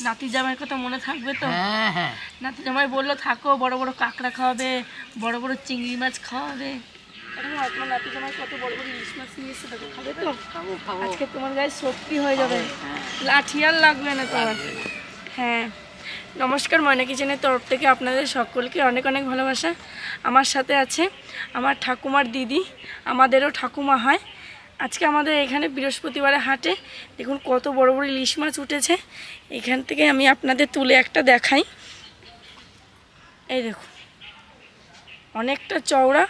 নাতি জামাইয়ের কথা মনে থাকবে তো? হ্যাঁ হ্যাঁ। নাতি জামাই বলল থাকো বড় বড় কাঁকড়া খাওয়াবে বড় বড় চিংড়ি মাছ খাওয়াবে। তোমার নাতি জামাই কত বড় বড় ইলিশ মাছ নিয়ে এসে দেখো খাবে তো? খাব খাব। আজকে তোমার গায়ে শক্তি হয়ে যাবে। লাঠি আর লাগবে না তোমার। হ্যাঁ। নমস্কার ময়না কিচেনের তরফ থেকে আপনাদের সকলকে অনেক অনেক ভালোবাসা। আমার সাথে আছে আমার ঠাকুমার দিদি আমাদেরও ঠাকুমা হয়। আজকে আমাদের এখানে বৃহস্পতিবারে হাটে। দেখুন কত বড় বড় ইলিশ মাছ উঠেছে। এখান থেকে আমি আপনাদের তুলে একটা দেখাই। এই দেখুন। অনেকটা চওড়া।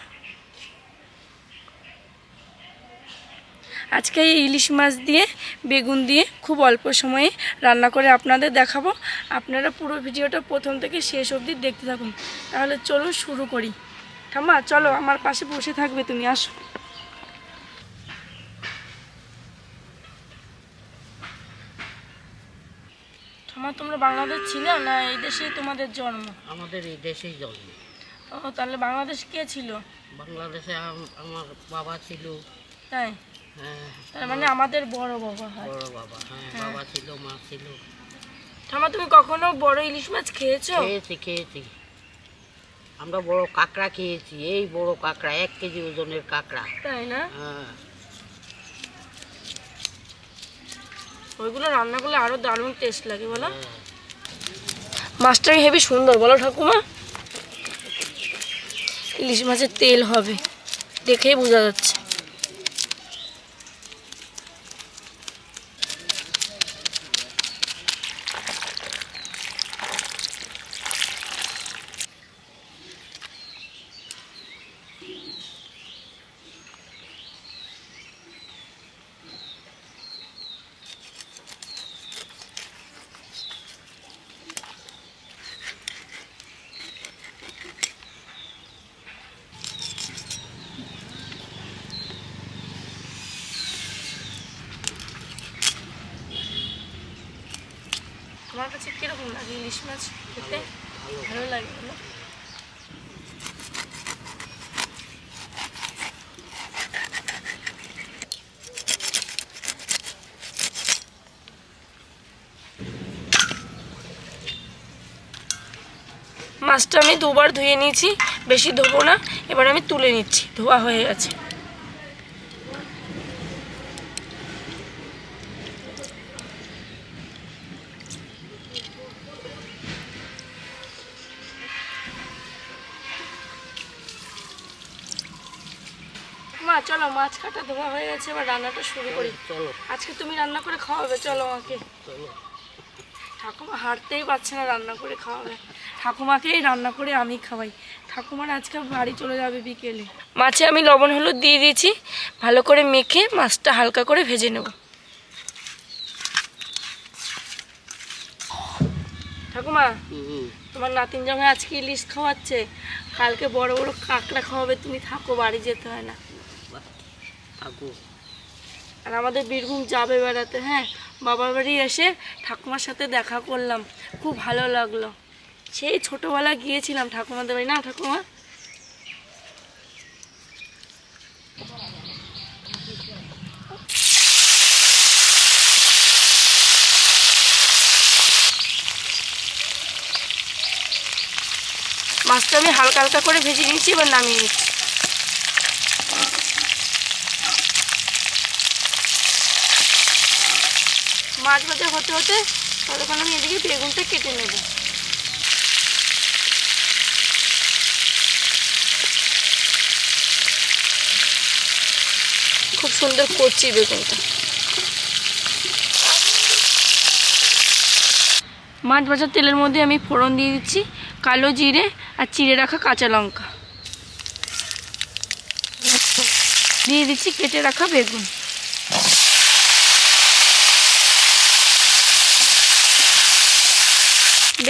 আজকে এই ইলিশ মাছ দিয়ে, বেগুন দিয়ে খুব অল্প সময়ে রান্না করে আপনাদের দেখাবো। আপনারা পুরো ভিডিওটা প্রথম থেকে শেষ অবধি দেখতে থাকুন। তাহলে চলুন শুরু করি। ঠাম্মা, চলো আমার পাশে বসে থাকবে তুমি, আসো। তোমরা বাংলাদেশ ছিল না এই দেশেই তোমাদের জন্ম? আমাদের এই দেশেই জন্ম। ও তাহলে বাংলাদেশ কে ছিল? বাংলাদেশে আমার বাবা ছিল। তাই? হ্যাঁ। তার মানে আমাদের বড় বাবা হয়। বড় বাবা হ্যাঁ। বাবা ছিল মা ছিল। ঠাম্মা তুমি কখনো বড় ইলিশ মাছ খেয়েছো? খেয়েছি খেয়েছি। আমরা বড় কাঁকড়া খেয়েছি এই বড় কাঁকড়া এক কেজি ওজনের কাঁকড়া। তাই না? হ্যাঁ। ওইগুলো রান্না করলে আরও দারুণ টেস্ট লাগে, বলো। মাছটা হেবি সুন্দর, বলো ঠাকুমা ইলিশ মাছের তেল হবে, দেখেই বোঝা যাচ্ছে তোমার কাছে লাগে ইলিশ মাছ খেতে? ভালো লাগে বলো মাছটা আমি দুবার ধুয়ে নিয়েছি, বেশি ধোবো না, এবার আমি তুলে নিচ্ছি, ধোয়া হয়ে গেছে। চলো মাছ কাটা ধোয়া হয়ে গেছে এবার রান্নাটা শুরু করি। চলো। আজকে তুমি রান্না করে খাওয়াবে চলো আমাকে চলো। ঠাকুমা হাঁটতেই পারছে না রান্না করে খাওয়াবে। ঠাকুমাকেই রান্না করে আমি খাওয়াই। ঠাকুমার আজকে বাড়ি চলে যাবে বিকেলে। মাছে আমি লবণ হলুদ দিয়ে দিয়েছি। ভালো করে মেখে মাছটা হালকা করে ভেজে নেব। ঠাকুমা তোমার নাতিন জঙ্গে আজকে ইলিশ খাওয়াচ্ছে। কালকে বড় বড় কাঁকড়া খাওয়াবে তুমি থাকো বাড়ি যেতে হয় না। আর আমাদের বীরভূম যাবে বেড়াতে হ্যাঁ? বাবার বাড়ি এসে ঠাকুমার সাথে দেখা করলাম। খুব ভালো লাগল। সেই ছোটোবেলা গিয়েছিলাম ঠাকুমাদের বাড়ি, না ঠাকুমা? মাছটা আমি হালকা হালকা করে ভেজে নিয়েছি, এবার নামিয়ে নিচ্ছি। মাছ ভাজা হতে হতে ততক্ষণ আমি এদিকে বেগুনটা কেটে নেব। খুব সুন্দর করছি বেগুনটা। মাছ ভাজার তেলের মধ্যে আমি ফোড়ন দিয়ে দিচ্ছি, কালো জিরে আর চিড়ে রাখা কাঁচা লঙ্কা। দিয়ে দিচ্ছি কেটে রাখা বেগুন।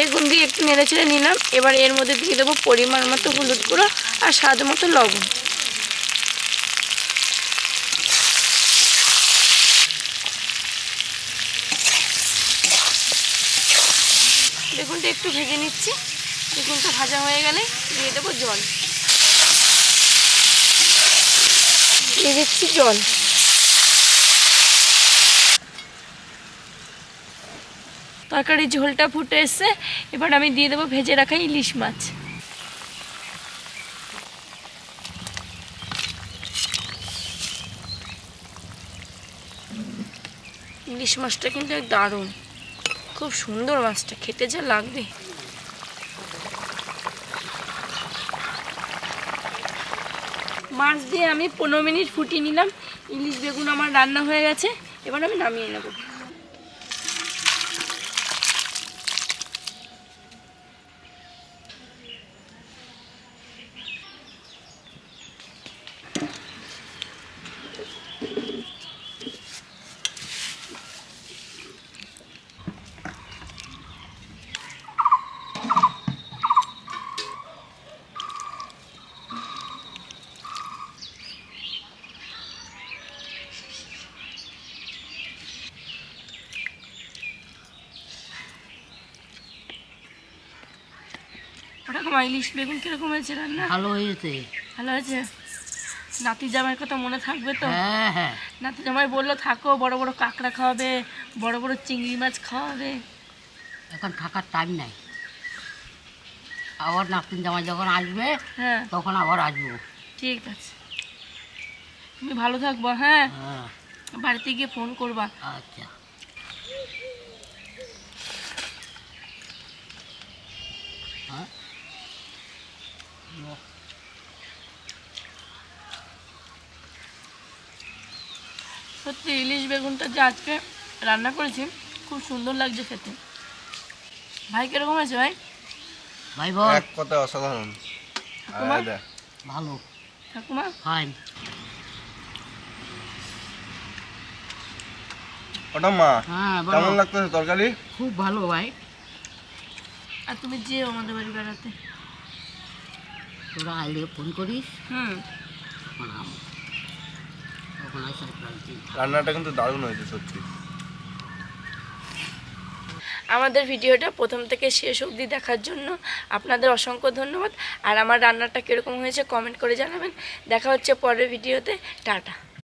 বেগুন দিয়ে একটু নেড়ে চেড়ে নিলাম। এবার এর মধ্যে দিয়ে দেবো পরিমাণ মতো হলুদ গুঁড়ো আর স্বাদ মতো লবণ। বেগুনটা একটু ভেজে নিচ্ছি। বেগুনটা ভাজা হয়ে গেলে দিয়ে দেবো জল। দিয়ে দিচ্ছি জল। তরকারির ঝোলটা ফুটে এসছে। এবার আমি দিয়ে দেবো ভেজে রাখা ইলিশ মাছ। ইলিশ মাছটা কিন্তু দারুণ। খুব সুন্দর মাছটা, খেতে যা লাগবে। মাছ দিয়ে আমি পনেরো মিনিট ফুটিয়ে নিলাম। ইলিশ বেগুন আমার রান্না হয়ে গেছে। এবার আমি নামিয়ে নেব। ওরকম ইলিশ বেগুন কীরকম হয়েছে রান্না? ভালো হয়েছে। ভালো হয়েছে? নাতি জামাইয়ের কথা মনে থাকবে তো? হ্যাঁ হ্যাঁ। নাতি জামাই বলল থাকো বড় বড় কাঁকড়া খাওয়াবে বড় বড় চিংড়ি মাছ খাওয়াবে। এখন থাকার টাইম নাই। আবার নাতিন জামাই যখন আসবে হ্যাঁ। তখন আবার আসব। ঠিক আছে। তুমি ভালো থাকব হ্যাঁ? হ্যাঁ। বাড়িতে গিয়ে ফোন করবা। আচ্ছা হ্যাঁ সত্যি ইলিশ বেগুনটা যে আজকে রান্না করেছি খুব সুন্দর লাগছে খেতে। ভাই কীরকম আছে ভাই? ভাই বল। এক কথা অসাধারণ। ভালো। ঠাকুমা? ফাইন ওটা মা হ্যাঁ কেমন লাগতেছে তরকারি? খুব ভালো ভাই। আর তুমি যেও আমাদের বাড়ি বেড়াতে। তোরা আইলে ফোন করিস। হুম তখন আম তখন আসে প্রান্তিক রান্নাটা কিন্তু দারুণ হয়েছে সত্যি। আমাদের ভিডিওটা প্রথম থেকে শেষ অবধি দেখার জন্য আপনাদের অসংখ্য ধন্যবাদ। আর আমার রান্নাটা কীরকম হয়েছে কমেন্ট করে জানাবেন। দেখা হচ্ছে পরের ভিডিওতে। টাটা।